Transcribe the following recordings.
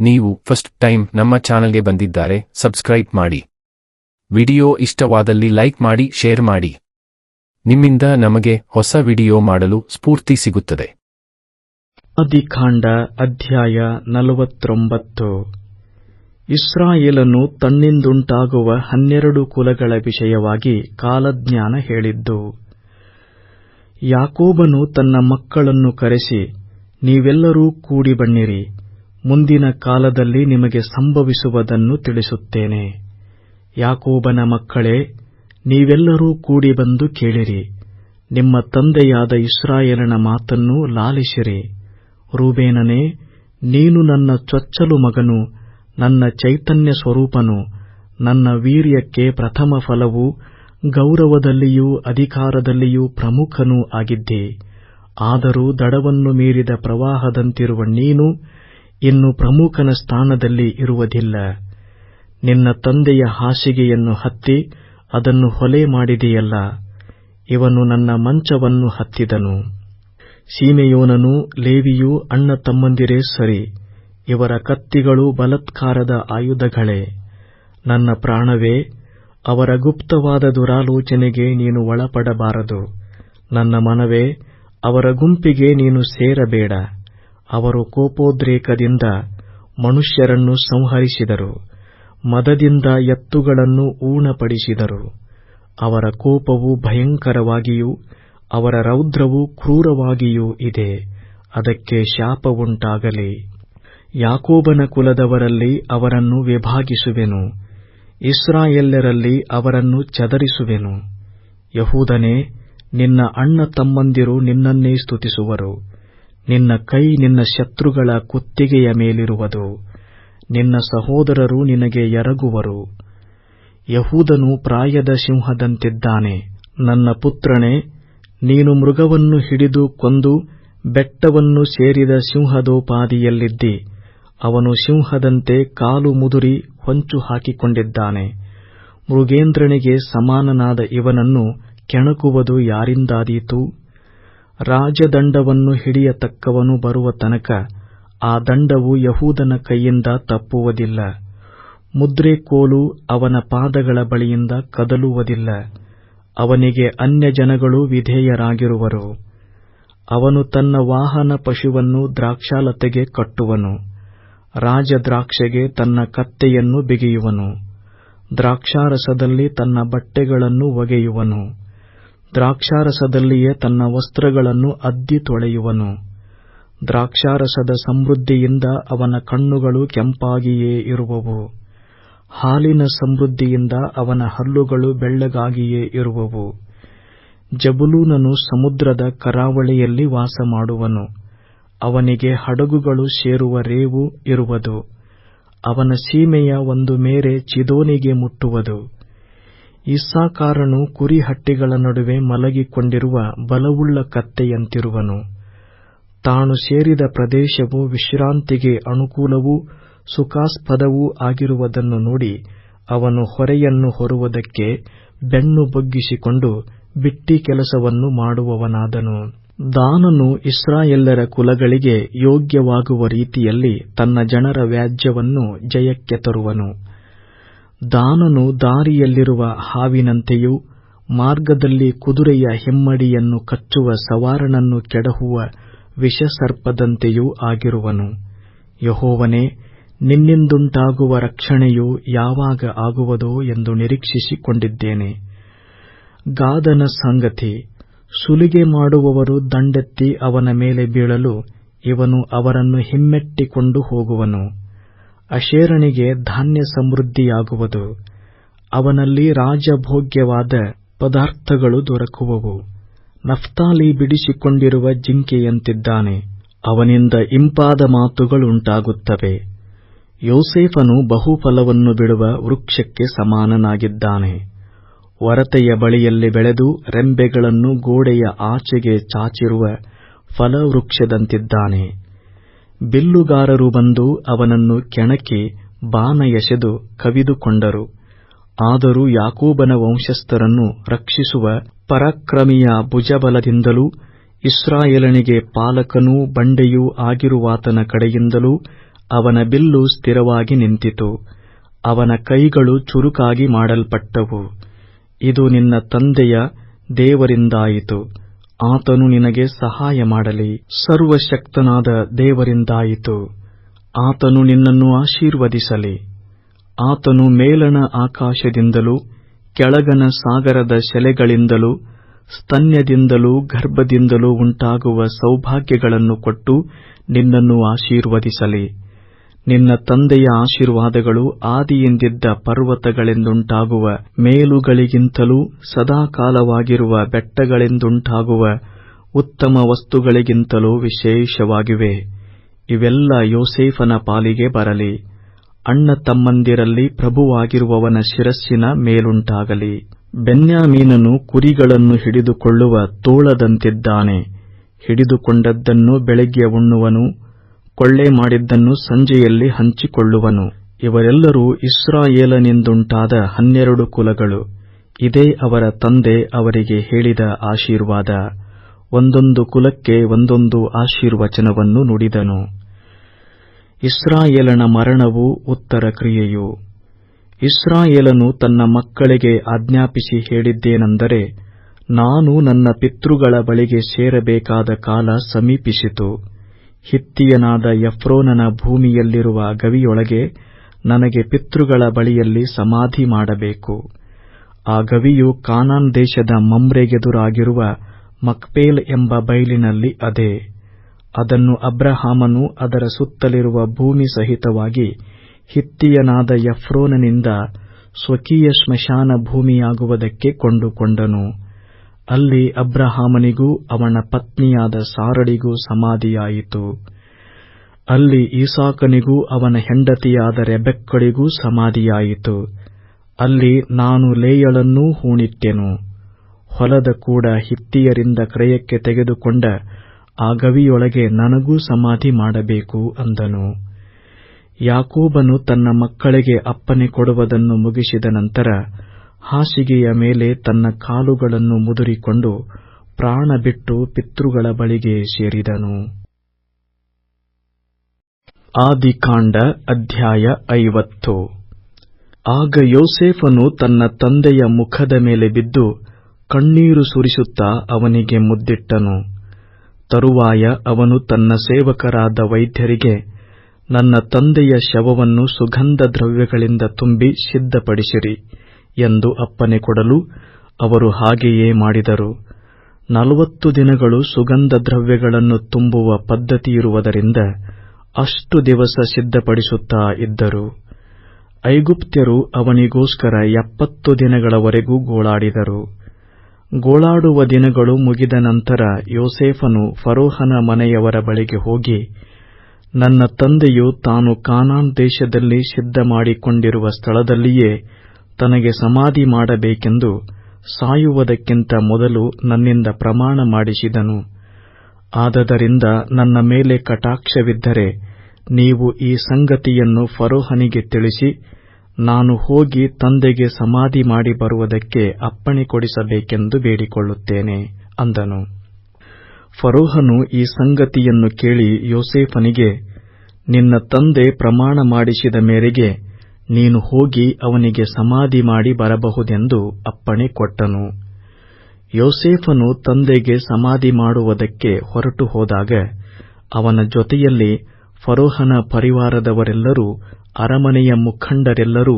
ನೀವು first time ನಮ್ಮ ಚಾನಲ್ಗೆ ಬಂದಿದ್ದಾರೆ, ಸಬ್ಸ್ಕ್ರೈಬ್ ಮಾಡಿ. ವಿಡಿಯೋ ಇಷ್ಟವಾದಲ್ಲಿ ಲೈಕ್ ಮಾಡಿ, ಶೇರ್ ಮಾಡಿ. ನಿಮ್ಮಿಂದ ನಮಗೆ ಹೊಸ ವಿಡಿಯೋ ಮಾಡಲು ಸ್ಫೂರ್ತಿ ಸಿಗುತ್ತದೆ. ಅಧಿಕಾಂಡ ಅಧ್ಯಾಯ ನಲವತ್ತೊಂಬತ್ತು. ಇಸ್ರಾಯೇಲನು ತನ್ನಿಂದುಂಟಾಗುವ ಹನ್ನೆರಡು ಕುಲಗಳ ವಿಷಯವಾಗಿ ಕಾಲಜ್ಞಾನ ಹೇಳಿದ್ದು, ಯಾಕೋಬನು ತನ್ನ ಮಕ್ಕಳನ್ನು ಕರೆಸಿ, ನೀವೆಲ್ಲರೂ ಕೂಡಿ ಬನ್ನಿರಿ ಮುಂದಿನ ಕಾಲದಲ್ಲಿ ನಿಮಗೆ ಸಂಭವಿಸುವುದನ್ನು ತಿಳಿಸುತ್ತೇನೆ. ಯಾಕೋಬನ ಮಕ್ಕಳೇ, ನೀವೆಲ್ಲರೂ ಕೂಡಿ ಬಂದು ಕೇಳಿರಿ. ನಿಮ್ಮ ತಂದೆಯಾದ ಇಸ್ರಾಯೇಲನ ಮಾತನ್ನು ಲಾಲಿಸಿರಿ. ರೂಬೇನನೇ, ನೀನು ನನ್ನ ಚೊಚ್ಚಲು ಮಗನು, ನನ್ನ ಚೈತನ್ಯ ಸ್ವರೂಪನು, ನನ್ನ ವೀರ್ಯಕ್ಕೆ ಪ್ರಥಮ ಫಲವು, ಗೌರವದಲ್ಲಿಯೂ ಅಧಿಕಾರದಲ್ಲಿಯೂ ಪ್ರಮುಖನೂ ಆಗಿದ್ದೆ. ಆದರೂ ದಡವನ್ನು ಮೀರಿದ ಪ್ರವಾಹದಂತಿರುವ ನೀನು ಇನ್ನು ಪ್ರಮುಖನ ಸ್ಥಾನದಲ್ಲಿ ಇರುವುದಿಲ್ಲ. ನಿನ್ನ ತಂದೆಯ ಹಾಸಿಗೆಯನ್ನು ಹತ್ತಿ ಅದನ್ನು ಹೊಲೆ ಮಾಡಿದೆಯಲ್ಲ, ಇವನು ನನ್ನ ಮಂಚವನ್ನು ಹತ್ತಿದನು. ಸೀಮೆಯೋನನು ಲೇವಿಯೂ ಅಣ್ಣ ತಮ್ಮಂದಿರೇ ಸರಿ, ಇವರ ಕತ್ತಿಗಳು ಬಲತ್ಕಾರದ ಆಯುಧಗಳೇ. ನನ್ನ ಪ್ರಾಣವೇ, ಅವರ ಗುಪ್ತವಾದ ದುರಾಲೋಚನೆಗೆ ನೀನು ಒಳಪಡಬಾರದು. ನನ್ನ ಮನವೇ, ಅವರ ಗುಂಪಿಗೆ ನೀನು ಸೇರಬೇಡ. ಅವರು ಕೋಪೋದ್ರೇಕದಿಂದ ಮನುಷ್ಯರನ್ನು ಸಂಹರಿಸಿದರು, ಮದದಿಂದ ಎತ್ತುಗಳನ್ನು ಊಣಪಡಿಸಿದರು. ಅವರ ಕೋಪವು ಭಯಂಕರವಾಗಿಯೂ, ಅವರ ರೌದ್ರವು ಕ್ರೂರವಾಗಿಯೂ ಇದೆ. ಅದಕ್ಕೆ ಶಾಪವುಂಟಾಗಲಿ. ಯಾಕೋಬನ ಕುಲದವರಲ್ಲಿ ಅವರನ್ನು ವಿಭಾಗಿಸುವೆನು. ಇಸ್ರಾಯೇಲ್ಯರಲ್ಲಿ ಅವರನ್ನು ಚದರಿಸುವೆನು. ಯಹೂದನೇ, ನಿನ್ನ ಅಣ್ಣ ತಮ್ಮಂದಿರು ನಿನ್ನನ್ನೇ ಸ್ತುತಿಸುವರು. ನಿನ್ನ ಕೈ ನಿನ್ನ ಶತ್ರುಗಳ ಕುತ್ತಿಗೆಯ ಮೇಲಿರುವುದು. ನಿನ್ನ ಸಹೋದರರು ನಿನಗೆ ಎರಗುವರು. ಯಹೂದನು ಪ್ರಾಯದ ಸಿಂಹದಂತಿದ್ದಾನೆ. ನನ್ನ ಪುತ್ರನೇ, ನೀನು ಮೃಗವನ್ನು ಹಿಡಿದು ಕೊಂದು ಬೆಟ್ಟವನ್ನು ಸೇರಿದ ಸಿಂಹದೋಪಾದಿಯಲ್ಲಿದ್ದಿ. ಅವನು ಸಿಂಹದಂತೆ ಕಾಲು ಮುದುರಿ ಹೊಂಚು ಹಾಕಿಕೊಂಡಿದ್ದಾನೆ. ಮೃಗೇಂದ್ರನಿಗೆ ಸಮಾನನಾದ ಇವನನ್ನು ಕೆಣಕುವುದು ಯಾರಿಂದಾದೀತು? ರಾಜದಂಡವನ್ನು ಹಿಡಿಯತಕ್ಕವನು ಬರುವ ತನಕ ಆ ದಂಡವು ಯಹೂದನ ಕೈಯಿಂದ ತಪ್ಪುವುದಿಲ್ಲ. ಮುದ್ರೆ ಕೋಲು ಅವನ ಪಾದಗಳ ಬಳಿಯಿಂದ ಕದಲುವುದಿಲ್ಲ. ಅವನಿಗೆ ಅನ್ಯಜನಗಳು ವಿಧೇಯರಾಗಿರುವರು. ಅವನು ತನ್ನ ವಾಹನ ಪಶುವನ್ನು ದ್ರಾಕ್ಷಾಲತೆಗೆ ಕಟ್ಟುವನು. ರಾಜದ್ರಾಕ್ಷೆಗೆ ತನ್ನ ಕತ್ತೆಯನ್ನು ಬಿಗಿಯುವನು. ದ್ರಾಕ್ಷಾರಸದಲ್ಲಿ ತನ್ನ ಬಟ್ಟೆಗಳನ್ನು ಒಗೆಯುವನು. ದ್ರಾಕ್ಷಾರಸದಲ್ಲಿಯೇ ತನ್ನ ವಸ್ತ್ರಗಳನ್ನು ಅದ್ದಿ ತೊಳೆಯುವನು. ದ್ರಾಕ್ಷಾರಸದ ಸಮೃದ್ಧಿಯಿಂದ ಅವನ ಕಣ್ಣುಗಳು ಕೆಂಪಾಗಿಯೇ ಇರುವವು. ಹಾಲಿನ ಸಮೃದ್ಧಿಯಿಂದ ಅವನ ಹಲ್ಲುಗಳು ಬೆಳ್ಳಗಾಗಿಯೇ ಇರುವವು. ಜಬುಲೂನನು ಸಮುದ್ರದ ಕರಾವಳಿಯಲ್ಲಿ ವಾಸ ಮಾಡುವನು ಅವನಿಗೆ ಹಡಗುಗಳು ಸೇರುವ ರೇವು ಇರುವುದು. ಅವನ ಸೀಮೆಯ ಒಂದು ಮೇರೆ ಚಿದೋನಿಗೆ ಮುಟ್ಟುವುದು. ಇಸ್ಸಾಕಾರನು ಕುರಿಹಟ್ಟಿಗಳ ನಡುವೆ ಮಲಗಿಕೊಂಡಿರುವ ಬಲವುಳ್ಳ ಕತ್ತೆಯಂತಿರುವನು. ತಾನು ಸೇರಿದ ಪ್ರದೇಶವು ವಿಶ್ರಾಂತಿಗೆ ಅನುಕೂಲವೂ ಸುಖಾಸ್ಪದವೂ ಆಗಿರುವುದನ್ನು ನೋಡಿ ಅವನು ಹೊರೆಯನ್ನು ಹೊರುವುದಕ್ಕೆ ಬೆನ್ನು ಬಗ್ಗಿಸಿಕೊಂಡು ಬಿಟ್ಟಿ ಕೆಲಸವನ್ನು ಮಾಡುವವನಾದನು. ದಾನನು ಇಸ್ರಾಯೆಲ್ಲರ ಕುಲಗಳಿಗೆ ಯೋಗ್ಯವಾಗುವ ರೀತಿಯಲ್ಲಿ ತನ್ನ ಜನರ ವ್ಯಾಜ್ಯವನ್ನು ಜಯಕ್ಕೆ ತರುವನು. ದಾನನು ದಾರಿಯಲ್ಲಿರುವ ಹಾವಿನಂತೆಯೂ ಮಾರ್ಗದಲ್ಲಿ ಕುದುರೆಯ ಹಿಮ್ಮಡಿಯನ್ನು ಕಚ್ಚುವ ಸವಾರನನ್ನು ಕೆಡಹುವ ವಿಷಸರ್ಪದಂತೆಯೂ ಆಗಿರುವನು. ಯಹೋವನೇ, ನಿನ್ನಿಂದುಂಟಾಗುವ ರಕ್ಷಣೆಯು ಯಾವಾಗ ಆಗುವುದೋ ಎಂದು ನಿರೀಕ್ಷಿಸಿಕೊಂಡಿದ್ದೇನೆ. ಗಾದನ ಸಂಗತಿ, ಸುಲಿಗೆ ಮಾಡುವವರು ದಂಡೆತ್ತಿ ಅವನ ಮೇಲೆ ಬೀಳಲು ಇವನು ಅವರನ್ನು ಹಿಮ್ಮೆಟ್ಟಿಕೊಂಡು ಹೋಗುವನು. ಅಶೇರನಿಗೆ ಧಾನ್ಯ ಸಮೃದ್ಧಿಯಾಗುವುದು. ಅವನಲ್ಲಿ ರಾಜಭೋಗ್ಯವಾದ ಪದಾರ್ಥಗಳು ದೊರಕುವವು. ನಫ್ತಾಲಿ ಬಿಡಿಸಿಕೊಂಡಿರುವ ಜಿಂಕೆಯಂತಿದ್ದಾನೆ. ಅವನಿಂದ ಇಂಪಾದ ಮಾತುಗಳುಂಟಾಗುತ್ತವೆ. ಯೋಸೇಫನು ಬಹುಫಲವನ್ನು ಬಿಡುವ ವೃಕ್ಷಕ್ಕೆ ಸಮಾನನಾಗಿದ್ದಾನೆ. ಒರತೆಯ ಬಳಿಯಲ್ಲಿ ಬೆಳೆದು ರೆಂಬೆಗಳನ್ನು ಗೋಡೆಯ ಆಚೆಗೆ ಚಾಚಿರುವ ಫಲವೃಕ್ಷದಂತಿದ್ದಾನೆ. ಬಿಲ್ಲುಗಾರರು ಬಂದು ಅವನನ್ನು ಕೆಣಕಿ ಬಾಣ ಎಸೆದು ಕವಿದುಕೊಂಡರು. ಆದರೂ ಯಾಕೋಬನ ವಂಶಸ್ಥರನ್ನು ರಕ್ಷಿಸುವ ಪರಾಕ್ರಮಿಯ ಭುಜಬಲದಿಂದಲೂ, ಇಸ್ರಾಯೇಲನಿಗೆ ಪಾಲಕನೂ ಬಂಡೆಯೂ ಆಗಿರುವಾತನ ಕಡೆಯಿಂದಲೂ ಅವನ ಬಿಲ್ಲು ಸ್ಥಿರವಾಗಿ ನಿಂತಿತು. ಅವನ ಕೈಗಳು ಚುರುಕಾಗಿ ಮಾಡಲ್ಪಟ್ಟವು. ಇದು ನಿನ್ನ ತಂದೆಯ ದೇವರಿಂದಾಯಿತು. ಆತನು ನಿನಗೆ ಸಹಾಯ ಮಾಡಲಿ. ಸರ್ವಶಕ್ತನಾದ ದೇವರಿಂದಾಯಿತು. ಆತನು ನಿನ್ನನ್ನು ಆಶೀರ್ವದಿಸಲಿ. ಆತನು ಮೇಲಣ ಆಕಾಶದಿಂದಲೂ, ಕೆಳಗನ ಸಾಗರದ ಶೆಲೆಗಳಿಂದಲೂ ಸ್ತನ್ಯದಿಂದಲೂ, ಗರ್ಭದಿಂದಲೂ ಉಂಟಾಗುವ ಸೌಭಾಗ್ಯಗಳನ್ನು ಕೊಟ್ಟು ನಿನ್ನನ್ನು ಆಶೀರ್ವದಿಸಲಿ. ನಿನ್ನ ತಂದೆಯ ಆಶೀರ್ವಾದಗಳು ಆದಿಯಿಂದಿದ್ದ ಪರ್ವತಗಳೆಂದುಂಟಾಗುವ, ಮೇಲುಗಳಿಗಿಂತಲೂ ಸದಾಕಾಲವಾಗಿರುವ ಬೆಟ್ಟಗಳೆಂದುಂಟಾಗುವ ಉತ್ತಮ ವಸ್ತುಗಳಿಗಿಂತಲೂ ವಿಶೇಷವಾಗಿವೆ. ಇವೆಲ್ಲ ಯೋಸೇಫನ ಪಾಲಿಗೆ ಬರಲಿ. ಅಣ್ಣ ತಮ್ಮಂದಿರಲ್ಲಿ ಪ್ರಭುವಾಗಿರುವವನ ಶಿರಸ್ಸಿನ ಮೇಲುಂಟಾಗಲಿ. ಬೆನ್ಯಾಮೀನನು ಕುರಿಗಳನ್ನು ಹಿಡಿದುಕೊಳ್ಳುವ ತೋಳದಂತಿದ್ದಾನೆ. ಹಿಡಿದುಕೊಂಡದ್ದನ್ನು ಬೆಳಗ್ಗೆ ಉಣ್ಣುವನು. ಕೊಳ್ಳೆ ಮಾಡಿದ್ದನ್ನು ಸಂಜೆಯಲ್ಲಿ ಹಂಚಿಕೊಳ್ಳುವನು. ಇವರೆಲ್ಲರೂ ಇಸ್ರಾಯೇಲನಿಂದುಂಟಾದ ಹನ್ನೆರಡು ಕುಲಗಳು. ಇದೇ ಅವರ ತಂದೆ ಅವರಿಗೆ ಹೇಳಿದ ಆಶೀರ್ವಾದ. ಒಂದೊಂದು ಕುಲಕ್ಕೆ ಒಂದೊಂದು ಆಶೀರ್ವಚನವನ್ನು ನುಡಿದನು. ಇಸ್ರಾಯೇಲನ ಮರಣವು ಉತ್ತರ ಕ್ರಿಯೆಯು. ಇಸ್ರಾಯೇಲನು ತನ್ನ ಮಕ್ಕಳಿಗೆ ಆಜ್ಞಾಪಿಸಿ ಹೇಳಿದ್ದೇನೆಂದರೆ, ನಾನು ನನ್ನ ಪಿತೃಗಳ ಬಳಿಗೆ ಸೇರಬೇಕಾದ ಕಾಲ ಸಮೀಪಿಸಿತು. ಹಿತ್ತಿಯನಾದ ಯಫ್ರೋನನ ಭೂಮಿಯಲ್ಲಿರುವ ಗವಿಯೊಳಗೆ ನನಗೆ ಪಿತೃಗಳ ಬಳಿಯಲ್ಲಿ ಸಮಾಧಿ ಮಾಡಬೇಕು. ಆ ಗವಿಯು ಕಾನಾನ್ ದೇಶದ ಮಮ್ರೆಗೆದುರಾಗಿರುವ ಮಕ್ಪೇಲ್ ಎಂಬ ಬೈಲಿನಲ್ಲಿ ಅದೇ. ಅದನ್ನು ಅಬ್ರಹಾಮನು ಅದರ ಸುತ್ತಲಿರುವ ಭೂಮಿ ಸಹಿತವಾಗಿ ಹಿತ್ತಿಯನಾದ ಯಫ್ರೋನನಿಂದ ಸ್ವಕೀಯ ಸ್ಮಶಾನ ಭೂಮಿಯಾಗುವುದಕ್ಕೆ ಕೊಂಡುಕೊಂಡನು. ಅಲ್ಲಿ ಅಬ್ರಹಾಮನಿಗೂ ಅವನ ಪತ್ನಿಯಾದ ಸಾರಳಿಗೂ ಸಮಾಧಿಯಾಯಿತು. ಅಲ್ಲಿ ಈಸಾಕನಿಗೂ ಅವನ ಹೆಂಡತಿಯಾದ ರೆಬೆಕ್ಕಳಿಗೂ ಸಮಾಧಿಯಾಯಿತು. ಅಲ್ಲಿ ನಾನು ಲೇಯಳನ್ನೂ ಹೂಣಿಟ್ಟೆನು. ಹೊಲದ ಕೂಡ ಹಿತ್ತಿಯರಿಂದ ಕ್ರಯಕ್ಕೆ ತೆಗೆದುಕೊಂಡ ಆ ಗವಿಯೊಳಗೆ ನನಗೂ ಸಮಾಧಿ ಮಾಡಬೇಕು ಅಂದನು. ಯಾಕೋಬನು ತನ್ನ ಮಕ್ಕಳಿಗೆ ಅಪ್ಪನೆ ಕೊಡುವುದನ್ನು ಮುಗಿಸಿದ ನಂತರ ಹಾಸಿಗೆಯ ಮೇಲೆ ತನ್ನ ಕಾಲುಗಳನ್ನು ಮುದುರಿಕೊಂಡು ಪ್ರಾಣ ಬಿಟ್ಟು ಪಿತೃಗಳ ಬಳಿಗೆ ಸೇರಿದನು. ಆದಿಕಾಂಡ ಅಧ್ಯಾಯ ಐವತ್ತು. ಆಗ ಯೋಸೇಫನು ತನ್ನ ತಂದೆಯ ಮುಖದ ಮೇಲೆ ಬಿದ್ದು ಕಣ್ಣೀರು ಸುರಿಸುತ್ತಾ ಅವನಿಗೆ ಮುದ್ದಿಟ್ಟನು. ತರುವಾಯ ಅವನು ತನ್ನ ಸೇವಕರಾದ ವೈದ್ಯರಿಗೆ, ನನ್ನ ತಂದೆಯ ಶವವನ್ನು ಸುಗಂಧ ದ್ರವ್ಯಗಳಿಂದ ತುಂಬಿ ಸಿದ್ಧಪಡಿಸಿರಿ. ಎಂದು ಅಪ್ಪನೆ ಕೊಡಲು ಅವರು ಹಾಗೆಯೇ ಮಾಡಿದರು. ನಲವತ್ತು ದಿನಗಳು ಸುಗಂಧ ದ್ರವ್ಯಗಳನ್ನು ತುಂಬುವ ಪದ್ಧತಿಯಿರುವುದರಿಂದ ಅಷ್ಟು ದಿವಸ ಸಿದ್ಧಪಡಿಸುತ್ತಾ ಇದ್ದರು. ಐಗುಪ್ತ್ಯರು ಅವನಿಗೋಸ್ಕರ ಎಪ್ಪತ್ತು ದಿನಗಳವರೆಗೂ ಗೋಳಾಡಿದರು. ಗೋಳಾಡುವ ದಿನಗಳು ಮುಗಿದ ನಂತರ ಯೋಸೇಫನು ಫರೋಹನ ಮನೆಯವರ ಬಳಿಗೆ ಹೋಗಿ, ನನ್ನ ತಂದೆಯು ತಾನು ಕಾನಾನ್ ದೇಶದಲ್ಲಿ ಸಿದ್ಧ ಮಾಡಿಕೊಂಡಿರುವ ಸ್ಥಳದಲ್ಲಿಯೇ ತನಗೆ ಸಮಾಧಿ ಮಾಡಬೇಕೆಂದು ಸಾಯುವುದಕ್ಕಿಂತ ಮೊದಲು ನನ್ನಿಂದ ಪ್ರಮಾಣ ಮಾಡಿಸಿದನು. ಆದದರಿಂದ ನನ್ನ ಮೇಲೆ ಕಟಾಕ್ಷವಿದ್ದರೆ ನೀವು ಈ ಸಂಗತಿಯನ್ನು ಫರೋಹನಿಗೆ ತಿಳಿಸಿ, ನಾನು ಹೋಗಿ ತಂದೆಗೆ ಸಮಾಧಿ ಮಾಡಿ ಬರುವುದಕ್ಕೆ ಅಪ್ಪಣೆ ಕೊಡಿಸಬೇಕೆಂದು ಬೇಡಿಕೊಳ್ಳುತ್ತೇನೆ, ಅಂದನು. ಫರೋಹನು ಈ ಸಂಗತಿಯನ್ನು ಕೇಳಿ ಯೋಸೇಫನಿಗೆ, ನಿನ್ನ ತಂದೆ ಪ್ರಮಾಣ ಮಾಡಿಸಿದ ಮೇರೆಗೆ ನೀನು ಹೋಗಿ ಅವನಿಗೆ ಸಮಾಧಿ ಮಾಡಿ ಬರಬಹುದೆಂದು ಅಪ್ಪಣೆ ಕೊಟ್ಟನು. ಯೋಸೇಫನು ತಂದೆಗೆ ಸಮಾಧಿ ಮಾಡುವುದಕ್ಕೆ ಹೊರಟು ಹೋದಾಗ ಅವನ ಜೊತೆಯಲ್ಲಿ ಫರೋಹನ ಪರಿವಾರದವರೆಲ್ಲರೂ, ಅರಮನೆಯ ಮುಖಂಡರೆಲ್ಲರೂ,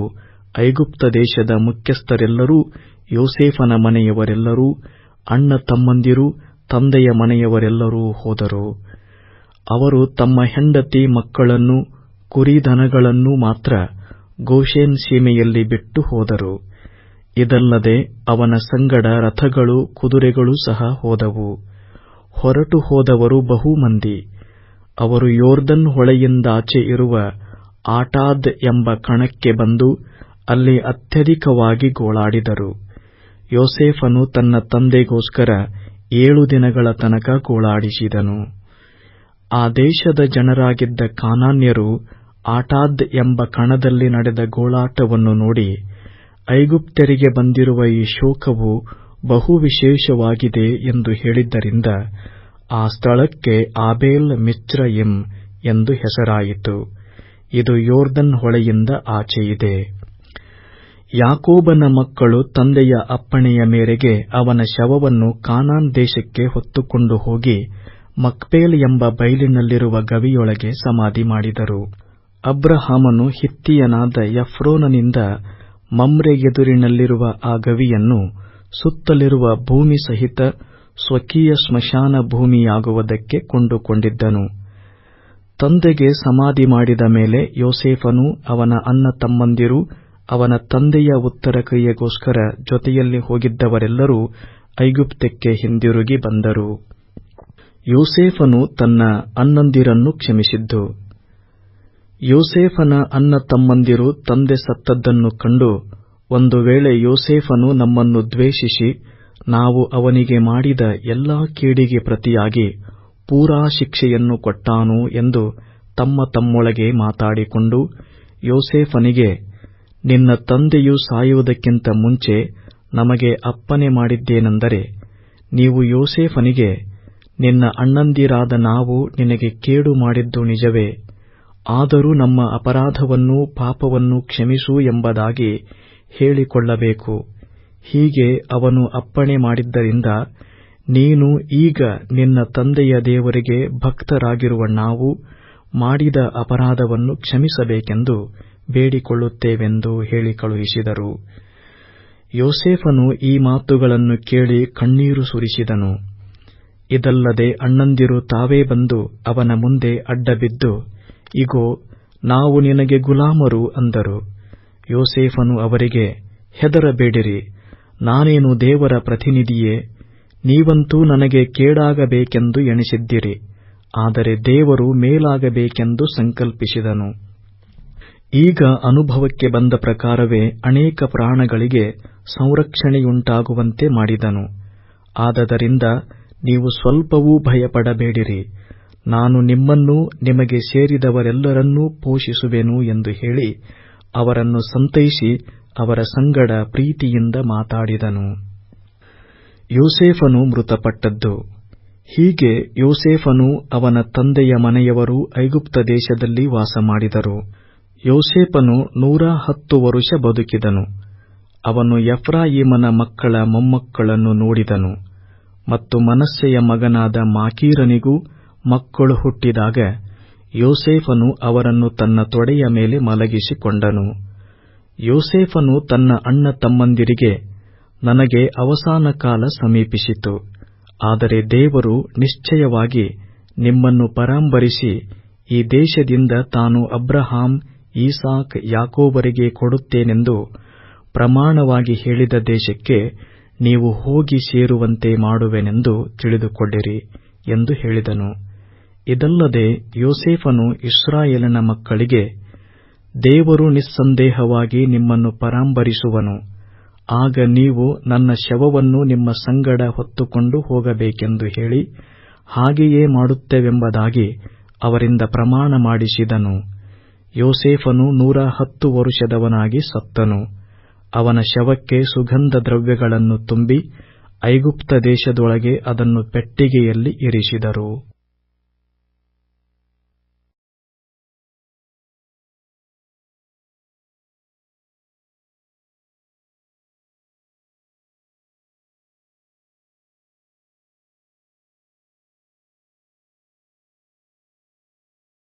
ಐಗುಪ್ತ ದೇಶದ ಮುಖ್ಯಸ್ಥರೆಲ್ಲರೂ, ಯೋಸೇಫನ ಮನೆಯವರೆಲ್ಲರೂ, ಅಣ್ಣ ತಮ್ಮಂದಿರು, ತಂದೆಯ ಮನೆಯವರೆಲ್ಲರೂ ಹೋದರು. ಅವರು ತಮ್ಮ ಹೆಂಡತಿ ಮಕ್ಕಳನ್ನು ಕುರಿದನಗಳನ್ನು ಮಾತ್ರ ಗೋಷೆನ್ ಸೀಮೆಯಲ್ಲಿ ಬಿಟ್ಟು ಹೋದರು. ಇದಲ್ಲದೆ ಅವನ ಸಂಗಡ ರಥಗಳು, ಕುದುರೆಗಳು ಸಹ ಹೋದವು. ಹೊರಟು ಹೋದವರು ಬಹುಮಂದಿ ಅವರು ಯೋರ್ದನ್ ಹೊಳೆಯಿಂದಾಚೆ ಇರುವ ಆಟಾದ್ ಎಂಬ ಕಣಕ್ಕೆ ಬಂದು ಅಲ್ಲಿ ಅತ್ಯಧಿಕವಾಗಿ ಗೋಳಾಡಿದರು. ಯೋಸೇಫನು ತನ್ನ ತಂದೆಗೋಸ್ಕರ ಏಳು ದಿನಗಳ ತನಕ ಗೋಳಾಡಿಸಿದನು. ಆ ದೇಶದ ಜನರಾಗಿದ್ದ ಕಾನಾನ್ಯರು ಆಟಾದ್ ಎಂಬ ಕಣದಲ್ಲಿ ನಡೆದ ಗೋಳಾಟವನ್ನು ನೋಡಿ ಐಗುಪ್ತರಿಗೆ ಬಂದಿರುವ ಈ ಶೋಕವು ಬಹು ವಿಶೇಷವಾಗಿದೆ ಎಂದು ಹೇಳಿದ್ದರಿಂದ ಆ ಸ್ಥಳಕ್ಕೆ ಆಬೇಲ್ ಮಿಚ್ರಯಿಮ್ ಎಂದು ಹೆಸರಾಯಿತು. ಇದು ಯೋರ್ದನ್ ಹೊಳೆಯಿಂದ ಆಚೆಯಿದೆ. ಯಾಕೋಬನ ಮಕ್ಕಳು ತಂದೆಯ ಅಪ್ಪಣೆಯ ಮೇರೆಗೆ ಅವನ ಶವವನ್ನು ಕಾನಾನ್ ದೇಶಕ್ಕೆ ಹೊತ್ತುಕೊಂಡು ಹೋಗಿ ಮಕ್ಪೇಲ್ ಎಂಬ ಬೈಲಿನಲ್ಲಿರುವ ಗವಿಯೊಳಗೆ ಸಮಾಧಿ ಮಾಡಿದರು. ಅಬ್ರಹಾಮನು ಹಿತ್ತಿಯನಾದ ಯಫ್ರೋನನಿಂದ ಮಮ್ರೆ ಎದುರಿನಲ್ಲಿರುವ ಆ ಗವಿಯನ್ನು ಸುತ್ತಲಿರುವ ಭೂಮಿ ಸಹಿತ ಸ್ವಕೀಯ ಸ್ಮಶಾನ ಭೂಮಿಯಾಗುವುದಕ್ಕೆ ಕೊಂಡುಕೊಂಡಿದ್ದನು. ತಂದೆಗೆ ಸಮಾಧಿ ಮಾಡಿದ ಮೇಲೆ ಯೋಸೇಫನು ಅವನ ಅಣ್ಣ ತಮ್ಮಂದಿರು, ಅವನ ತಂದೆಯ ಉತ್ತರ ಕ್ರಿಯೆಗೋಸ್ಕರ ಜೊತೆಯಲ್ಲಿ ಹೋಗಿದ್ದವರೆಲ್ಲರೂ ಐಗುಪ್ತಕ್ಕೆ ಹಿಂದಿರುಗಿ ಬಂದರು. ಯೋಸೇಫನು ತನ್ನ ಅಣ್ಣಂದಿರನ್ನು ಕ್ಷಮಿಸಿದ್ದು. ಯೋಸೇಫನ ಅಣ್ಣ ತಮ್ಮಂದಿರು ತಂದೆ ಸತ್ತದ್ದನ್ನು ಕಂಡು ಒಂದು ವೇಳೆ ಯೋಸೇಫನು ನಮ್ಮನ್ನು ದ್ವೇಷಿಸಿ, ನಾವು ಅವನಿಗೆ ಮಾಡಿದ ಎಲ್ಲಾ ಕೇಡಿಗೆ ಪ್ರತಿಯಾಗಿ ಪೂರಾ ಶಿಕ್ಷೆಯನ್ನು ಕೊಟ್ಟಾನು ಎಂದು ತಮ್ಮ ತಮ್ಮೊಳಗೆ ಮಾತಾಡಿಕೊಂಡು ಯೋಸೇಫನಿಗೆ, ನಿನ್ನ ತಂದೆಯು ಸಾಯುವುದಕ್ಕಿಂತ ಮುಂಚೆ ನಮಗೆ ಅಪ್ಪನೆ ಮಾಡಿದ್ದೇನೆಂದರೆ ನೀವು ಯೋಸೇಫನಿಗೆ, ನಿನ್ನ ಅಣ್ಣಂದಿರಾದ ನಾವು ನಿನಗೆ ಕೇಡು ಮಾಡಿದ್ದು ನಿಜವೇ? ಆದರೂ ನಮ್ಮ ಅಪರಾಧವನ್ನು ಪಾಪವನ್ನು ಕ್ಷಮಿಸು ಎಂಬುದಾಗಿ ಹೇಳಿಕೊಳ್ಳಬೇಕು. ಹೀಗೆ ಅವನು ಅಪ್ಪಣೆ ಮಾಡಿದ್ದರಿಂದ, ನೀನು ಈಗ ನಿನ್ನ ತಂದೆಯ ದೇವರಿಗೆ ಭಕ್ತರಾಗಿರುವ ನಾವು ಮಾಡಿದ ಅಪರಾಧವನ್ನು ಕ್ಷಮಿಸಬೇಕೆಂದು ಬೇಡಿಕೊಳ್ಳುತ್ತೇವೆಂದು ಹೇಳಿ ಕಳುಹಿಸಿದರು. ಯೋಸೇಫನು ಈ ಮಾತುಗಳನ್ನು ಕೇಳಿ ಕಣ್ಣೀರು ಸುರಿಸಿದನು. ಇದಲ್ಲದೆ ಅಣ್ಣಂದಿರು ತಾವೇ ಬಂದು ಅವನ ಮುಂದೆ ಅಡ್ಡಬಿದ್ದು ಇಗೋ, ನಾವು ನಿನಗೆ ಗುಲಾಮರು ಅಂದರು. ಯೋಸೇಫನು ಅವರಿಗೆ, ಹೆದರಬೇಡಿರಿ, ನಾನೇನು ದೇವರ ಪ್ರತಿನಿಧಿಯೇ? ನೀವಂತೂ ನನಗೆ ಕೇಡಾಗಬೇಕೆಂದು ಎಣಿಸಿದ್ದಿರಿ, ಆದರೆ ದೇವರು ಮೇಲಾಗಬೇಕೆಂದು ಸಂಕಲ್ಪಿಸಿದನು. ಈಗ ಅನುಭವಕ್ಕೆ ಬಂದ ಪ್ರಕಾರವೇ ಅನೇಕ ಪ್ರಾಣಗಳಿಗೆ ಸಂರಕ್ಷಣೆಯುಂಟಾಗುವಂತೆ ಮಾಡಿದನು. ಆದದರಿಂದ ನೀವು ಸ್ವಲ್ಪವೂ ಭಯಪಡಬೇಡಿರಿ ನಾನು ನಿಮ್ಮನ್ನೂ, ನಿಮಗೆ ಸೇರಿದವರೆಲ್ಲರನ್ನೂ ಪೋಷಿಸುವೆನು ಎಂದು ಹೇಳಿ ಅವರನ್ನು ಸಂತೈಸಿ ಅವರ ಸಂಗಡ ಪ್ರೀತಿಯಿಂದ ಮಾತಾಡಿದನು. ಯೋಸೇಫನು ಮೃತಪಟ್ಟದ್ದು. ಹೀಗೆ ಯೋಸೇಫನು ಅವನ ತಂದೆಯ ಮನೆಯವರು ಐಗುಪ್ತ ದೇಶದಲ್ಲಿ ವಾಸಮಾಡಿದರು. ಯೋಸೇಫನು ನೂರ ಹತ್ತು ವರುಷ ಬದುಕಿದನು. ಅವನು ಎಫ್ರಾಯೀಮನ ಮಕ್ಕಳ ಮೊಮ್ಮಕ್ಕಳನ್ನು ನೋಡಿದನು. ಮತ್ತು ಮನಸ್ಸೆಯ ಮಗನಾದ ಮಾಕೀರನಿಗೂ ಮಕ್ಕಳು ಹುಟ್ಟಿದಾಗ ಯೋಸೇಫನು ಅವರನ್ನು ತನ್ನ ತೊಡೆಯ ಮೇಲೆ ಮಲಗಿಸಿಕೊಂಡನು. ಯೋಸೇಫನು ತನ್ನ ಅಣ್ಣ ತಮ್ಮಂದಿರಿಗೆ, ನನಗೆ ಅವಸಾನ ಕಾಲ ಸಮೀಪಿಸಿತು, ಆದರೆ ದೇವರು ನಿಶ್ಚಯವಾಗಿ ನಿಮ್ಮನ್ನು ಪರಾಂಬರಿಸಿ, ಈ ದೇಶದಿಂದ ತಾನು ಅಬ್ರಹಾಂ, ಈಸಾಕ್, ಯಾಕೋಬರಿಗೆ ಕೊಡುತ್ತೇನೆಂದು ಪ್ರಮಾಣವಾಗಿ ಹೇಳಿದ ದೇಶಕ್ಕೆ ನೀವು ಹೋಗಿ ಸೇರುವಂತೆ ಮಾಡುವೆನೆಂದು ತಿಳಿದುಕೊಂಡಿರಿ ಎಂದು ಹೇಳಿದನು. ಇದಲ್ಲದೆ ಯೋಸೇಫನು ಇಸ್ರಾಯೇಲನ ಮಕ್ಕಳಿಗೆ, ದೇವರು ನಿಸ್ಸಂದೇಹವಾಗಿ ನಿಮ್ಮನ್ನು ಪರಾಂಬರಿಸುವನು. ಆಗ ನೀವು ನನ್ನ ಶವವನ್ನು ನಿಮ್ಮ ಸಂಗಡ ಹೊತ್ತುಕೊಂಡು ಹೋಗಬೇಕೆಂದು ಹೇಳಿ, ಹಾಗೆಯೇ ಮಾಡುತ್ತೇವೆಂಬುದಾಗಿ ಅವರಿಂದ ಪ್ರಮಾಣ ಮಾಡಿಸಿದನು. ಯೋಸೇಫನು ನೂರ ಹತ್ತು ವರುಷದವನಾಗಿ ಸತ್ತನು. ಅವನ ಶವಕ್ಕೆ ಸುಗಂಧ ದ್ರವ್ಯಗಳನ್ನು ತುಂಬಿ ಐಗುಪ್ತ ದೇಶದೊಳಗೆ ಅದನ್ನು ಪೆಟ್ಟಿಗೆಯಲ್ಲಿ ಇರಿಸಿದರು.